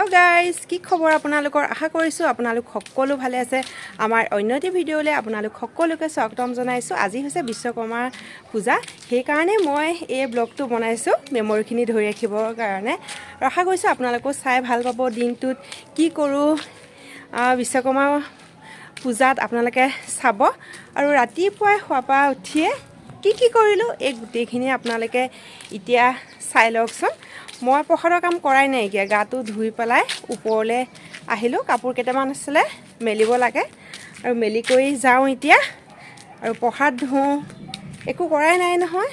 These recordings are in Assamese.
হেল্ল' গাইজ কি খবৰ আপোনালোকৰ? আশা কৰিছোঁ আপোনালোক সকলো ভালে আছে। আমাৰ অন্য এটি ভিডিঅ'লৈ আপোনালোক সকলোকে স্বাগতম জনাইছোঁ। আজি হৈছে বিশ্বকৰ্মা পূজা। সেইকাৰণে মই এই ব্লগটো বনাইছোঁ মেমৰিখিনি ধৰি ৰাখিবৰ কাৰণে। আশা কৰিছোঁ আপোনালোকেও চাই ভাল পাব দিনটোত। কি কৰোঁ বিশ্বকৰ্মা পূজাত আপোনালোকে চাব। আৰু ৰাতিপুৱাই শোৱাৰ পৰা উঠিয়ে কি কি কৰিলোঁ? এই গোটেইখিনি আপোনালোকে এতিয়া চাই লওকচোন। মই প্ৰসাদৰ কাম কৰাই নাইকিয়া গাটো ধুই পেলাই ওপৰলৈ আহিলোঁ। কাপোৰ কেইটামান আছিলে মেলিব লাগে। আৰু মেলি কৰি যাওঁ এতিয়া। আৰু প্ৰসাদ ধুওঁ। একো কৰাই নাই নহয়।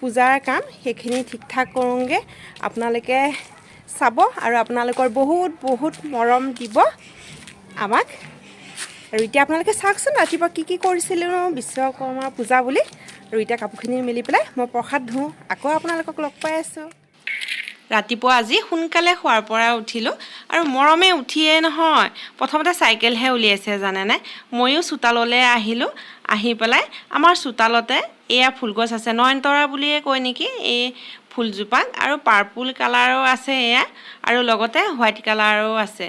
পূজাৰ কাম সেইখিনি ঠিক ঠাক কৰোঁগৈ। আপোনালোকে চাব আৰু আপোনালোকৰ বহুত বহুত মৰম দিব আমাক। আৰু এতিয়া আপোনালোকে চাওকচোন ৰাতিপুৱা কি কি কৰিছিলোঁ বিশ্বকৰ্মা পূজা বুলি। আৰু এতিয়া কাপোৰখিনি মেলি পেলাই মই প্ৰসাদ ধুওঁ। আকৌ আপোনালোকক লগ পাই আছোঁ। ৰাতিপুৱা আজি সোনকালে শোৱাৰ পৰা উঠিলোঁ আৰু মৰমে উঠিয়ে নহয় প্ৰথমতে চাইকেলহে উলিয়াইছে জানেনে? ময়ো চোতাললৈ আহিলোঁ। আহি পেলাই আমাৰ চোতালতে এয়া ফুলগছ আছে নয়নতৰা বুলিয়ে কয় নেকি? এই ফুলজোপাক আৰু পাৰ্পুল কালাৰো আছে এয়া আৰু লগতে হোৱাইট কালাৰো আছে।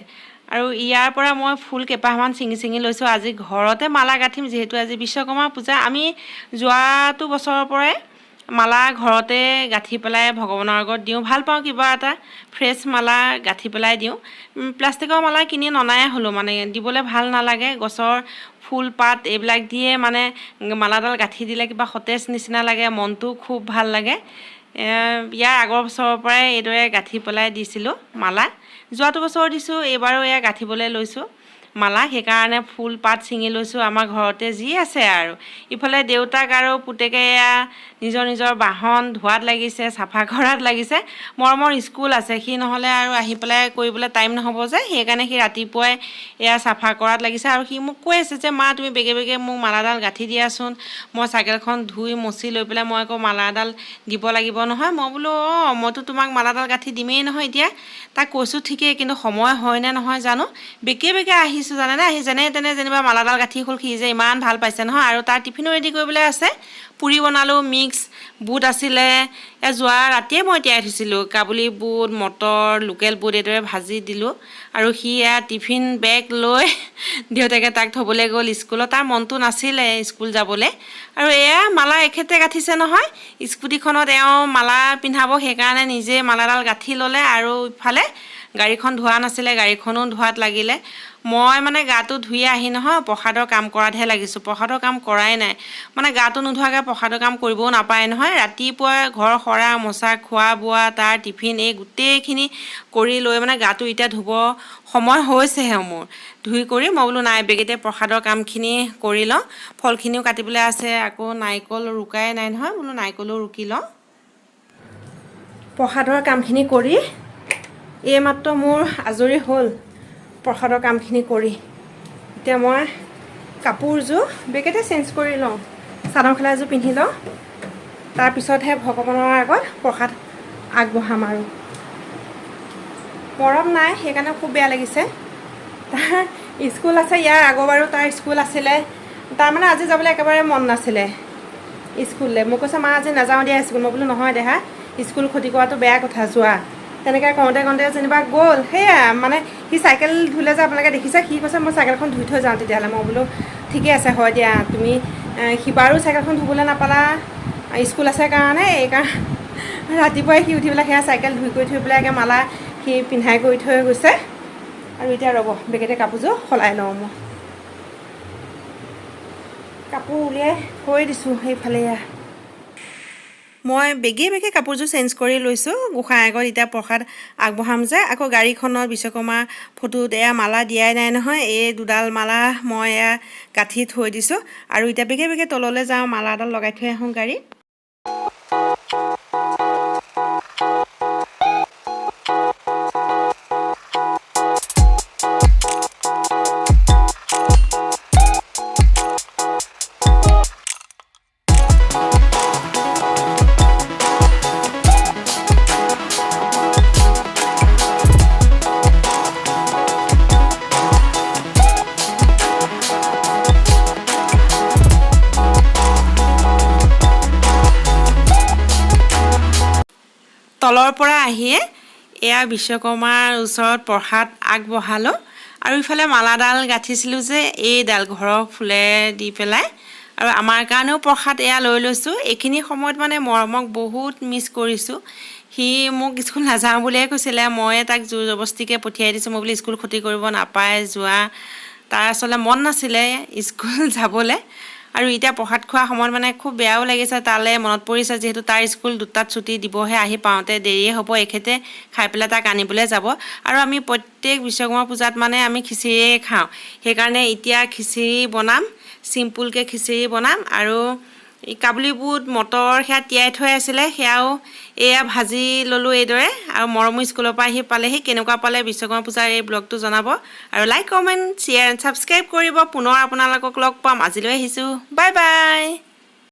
আৰু ইয়াৰ পৰা মই ফুল কেইপাহমান ছিঙি ছিঙি লৈছোঁ। আজি ঘৰতে মালা গাঁঠিম যিহেতু আজি বিশ্বকৰ্মা পূজা। আমি যোৱাটো বছৰৰ পৰাই মালা ঘৰতে গাঁঠি পেলাই ভগৱানৰ আগত দিওঁ। ভাল পাওঁ কিবা এটা ফ্ৰেছ মালা গাঁঠি পেলাই দিওঁ। প্লাষ্টিকৰ মালা কিনি ননাই হ'লোঁ মানে দিবলৈ ভাল নালাগে। গছৰ ফুল পাত এইবিলাক দিয়ে মানে মালাডাল গাঁঠি দিলে কিবা সতেজ নিচিনা লাগে মনটো খুব ভাল লাগে। ইয়াৰ আগৰ বছৰৰ পৰাই এইদৰে গাঁঠি পেলাই দিছিলোঁ মালা। যোৱাটো বছৰ দিছোঁ এইবাৰো এয়া গাঁঠিবলৈ লৈছোঁ। মালা সেইকাৰণে ফুল পাত ছিঙি লৈছোঁ আমাৰ ঘৰতে যি আছে আৰু। ইফালে দেউতাক আৰু পুতেকে এয়া নিজৰ নিজৰ বাহন ধোৱাত লাগিছে চাফা কৰাত লাগিছে। মৰমৰ স্কুল আছে সি নহ'লে আৰু আহি পেলাই কৰিবলৈ টাইম নহ'ব যে সেইকাৰণে সি ৰাতিপুৱাই এয়া চাফা কৰাত লাগিছে। আৰু সি মোক কৈ আছে যে মা তুমি বেগে বেগে মোক মালাডাল গাঁঠি দিয়াচোন। মই চাইকেলখন ধুই মচি লৈ পেলাই মই আকৌ মালাডাল দিব লাগিব নহয়। মই বোলো অঁ মইতো তোমাক মালাডাল গাঁঠি দিমেই নহয় এতিয়া। তাক কৈছোঁ ঠিকেই কিন্তু সময় হয়নে নহয় জানো? বেকে বেকে আহিছোঁ জানেনে আহি যেনে তেনে যেনিবা মালাডাল গাঁঠি হ'ল সি যে ইমান ভাল পাইছে নহয়। আৰু তাৰ টিফিনো ৰেডি কৰিবলৈ আছে। পুৰি বনালোঁ মিক্স বুট আছিলে। এ যোৱা ৰাতিয়ে মই তিয়াই থৈছিলোঁ। কাবুলী বুট মটৰ লোকেল বুট এইদৰে ভাজি দিলোঁ। আৰু সি এয়া টিফিন বেগ লৈ দেউতাকে তাক থ'বলৈ গ'ল স্কুলত। তাৰ মনটো নাছিলে স্কুল যাবলৈ। আৰু এয়া মালা এখেতে গাঁঠিছে নহয়। স্কুটিখনত এওঁ মালা পিন্ধাব সেইকাৰণে নিজে মালাডাল গাঁঠি ল'লে। আৰু ইফালে গাড়ীখন ধোৱা নাছিলে গাড়ীখনো ধোৱাত লাগিলে। মই মানে গাটো ধুই আহি নহয় প্ৰসাদৰ কাম কৰাতহে লাগিছোঁ। প্ৰসাদৰ কাম কৰাই নাই। মানে গাটো নোধোৱাকৈ প্ৰসাদৰ কাম কৰিবও নাপায় নহয়। ৰাতিপুৱা ঘৰ সৰা মচা খোৱা বোৱা তাৰ টিফিন এই গোটেইখিনি কৰি লৈ মানে গাটো এতিয়া ধুব সময় হৈছেহে মোৰ। ধুই কৰি মই বোলো নাই বেগেতে প্ৰসাদৰ কামখিনি কৰি লওঁ। ফলখিনিও কাটিবলৈ আছে আকৌ নাৰিকল ৰুকাই নাই নহয়। বোলো নাৰিকলো ৰুকি লওঁ। প্ৰসাদৰ কামখিনি কৰি এইমাত্ৰ মোৰ আজৰি হ'ল। প্ৰসাদৰ কামখিনি কৰি। এতিয়া মই কাপোৰযোৰ বেগেতে চেঞ্জ কৰি লওঁ। চাদৰ মেখেলা এযোৰ পিন্ধি লওঁ। তাৰপিছতহে ভগৱানৰ আগত প্ৰসাদ আগবঢ়াম আৰু। মৰম নাই সেইকাৰণে খুব বেয়া লাগিছে। তাৰ স্কুল আছে ইয়াৰ আগৰ বাৰু তাৰ স্কুল আছিলে। তাৰমানে আজি যাবলৈ একেবাৰে মন নাছিলে স্কুললৈ। মোক কৈছে মা আজি নাযাওঁ দিয়া স্কুল। মই বোলো নহয় দেহা স্কুল ক্ষতি কৰাটো বেয়া কথা যোৱা। তেনেকৈ কওঁতে কওঁতে যেনিবা গ'ল। সেয়া মানে সি চাইকেল ধুলে যে আপোনালোকে দেখিছে সি কৈছে মই চাইকেলখন ধুই থৈ যাওঁ তেতিয়াহ'লে। মই বোলো ঠিকে আছে হয় দিয়া। তুমি এ, সিবাৰো চাইকেলখন ধুবলৈ নাপালা। স্কুল আছে কাৰণে এইকাৰণে ৰাতিপুৱাই সি উঠি পেলাই সেয়া চাইকেল ধুই কৰি থৈ পেলাই একে মালা সি পিন্ধাই কৰি থৈ গৈছে। আৰু এতিয়া ৰ'ব বেগেতে কাপোৰযোৰ সলাই লওঁ মই। কাপোৰ উলিয়াই থৈ দিছোঁ সেইফালে এয়া। মই বেগে বেগে কাপোৰযোৰ চেঞ্জ কৰি লৈছোঁ। গোঁসাই আগত এতিয়া প্ৰসাদ আগবঢ়াম যে। আকৌ গাড়ীখনৰ বিশ্বকৰ্মা ফটোত এয়া মালা দিয়াই নাই নহয়। এই দুডাল মালা মই এয়া গাঁঠি থৈ দিছোঁ। আৰু এতিয়া বেগে বেগে তললৈ যাওঁ মালা এডাল লগাই থৈ আহোঁ গাড়ীত। তলৰ পৰা আহিয়ে এয়া বিশ্বকৰ্মাৰ ওচৰত প্ৰসাদ আগবঢ়ালোঁ। আৰু ইফালে মালাডাল গাঁঠিছিলোঁ যে এই ডাল ঘৰৰ ফুলে দি পেলাই। আৰু আমাৰ কাৰণেও প্ৰসাদ এয়া লৈ লৈছোঁ। এইখিনি সময়ত মানে মৰমক বহুত মিছ কৰিছোঁ। সি মোক স্কুল নাযাওঁ বুলিয়ে কৈছিলে। ময়ে তাক জোৰ জবস্তিকৈ পঠিয়াই দিছোঁ। মই বোলো স্কুল ক্ষতি কৰিব নাপায় যোৱা। তাৰ আচলতে মন নাছিলে স্কুল যাবলৈ। আৰু এতিয়া প্ৰসাদ খোৱা সময়ত মানে খুব বেয়াও লাগিছে তালৈ মনত পৰিছে যিহেতু তাৰ স্কুল দুটাত ছুটি দিবহে আহি পাওঁতে দেৰিয়ে হ'ব এখেতে খাই পেলাই তাক আনিবলৈ যাব। আৰু আমি প্ৰত্যেক বিশ্বকৰ্মা পূজাত মানে আমি খিচিৰিয়ে খাওঁ। সেইকাৰণে এতিয়া খিচিৰি বনাম চিম্পুলকৈ খিচিৰি বনাম আৰু কাবুলী বুট মটৰ সেয়া তিয়াই থৈ আছিলে সেয়াও এয়া ভাজি ল'লোঁ এইদৰে আৰু মৰমো স্কুলৰ পৰা আহি পালেহি কেনেকুৱা পালে বিশ্বকৰ্মা পূজাৰ এই ব্লগটো জনাব। আৰু like comment share and subscribe কৰিব। পুনৰ আপোনালোকক লগ পাম। আজিলৈ আহিছোঁ। Bye bye